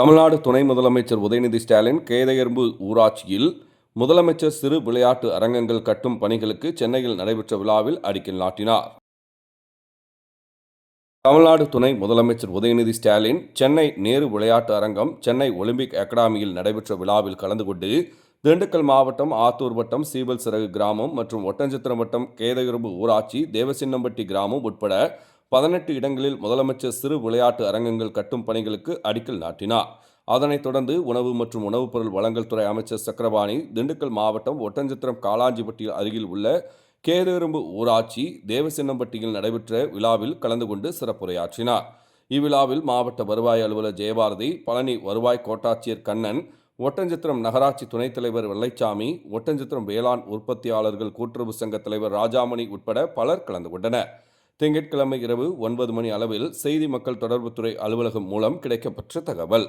தமிழ்நாடு துணை முதலமைச்சர் உதயநிதி ஸ்டாலின் கேதையர்பு ஊராட்சியில் முதலமைச்சர் சிறு விளையாட்டு அரங்கங்கள் கட்டும் பணிகளுக்கு சென்னையில் நடைபெற்ற விழாவில் அடிக்கல் நாட்டினார். தமிழ்நாடு துணை முதலமைச்சர் உதயநிதி ஸ்டாலின் சென்னை நேரு விளையாட்டு அரங்கம் சென்னை ஒலிம்பிக் அகாடமியில் நடைபெற்ற விழாவில் கலந்து கொண்டு திண்டுக்கல் மாவட்டம் ஆத்தூர் வட்டம் சீவல் சிறகு கிராமம் மற்றும் ஒட்டஞ்சத்திரம் வட்டம் கேதையர்பு ஊராட்சி தேவசின்னம்பட்டி கிராமம் உட்பட பதினெட்டு இடங்களில் முதலமைச்சர் சிறு விளையாட்டு அரங்கங்கள் கட்டும் பணிகளுக்கு அடிக்கல் நாட்டினார். அதனைத் தொடர்ந்து உணவு மற்றும் உணவுப் பொருள் வழங்கல் துறை அமைச்சர் சக்கரபாணி திண்டுக்கல் மாவட்டம் ஒட்டஞ்சத்திரம் காளாஞ்சிப்பட்டியில் அருகில் உள்ள கேதெரும்பு ஊராட்சி தேவசின்னம்பட்டியில் நடைபெற்ற விழாவில் கலந்து கொண்டு சிறப்புரையாற்றினார். இவ்விழாவில் மாவட்ட வருவாய் அலுவலர் ஜெயபாரதி பழனி வருவாய் கோட்டாட்சியர் கண்ணன் ஒட்டஞ்சத்திரம் நகராட்சி துணைத் தலைவர் வெள்ளைச்சாமி ஒட்டஞ்சத்திரம் வேளாண் உற்பத்தியாளர்கள் கூட்டுறவு சங்க தலைவர் ராஜாமணி உட்பட பலர் கலந்து கொண்டனர். திங்கட்கிழமை இரவு ஒன்பது மணி அளவில் செய்தி மக்கள் தொடர்புத்துறை அலுவலகம் மூலம் கிடைக்கப்பெற்ற தகவல்.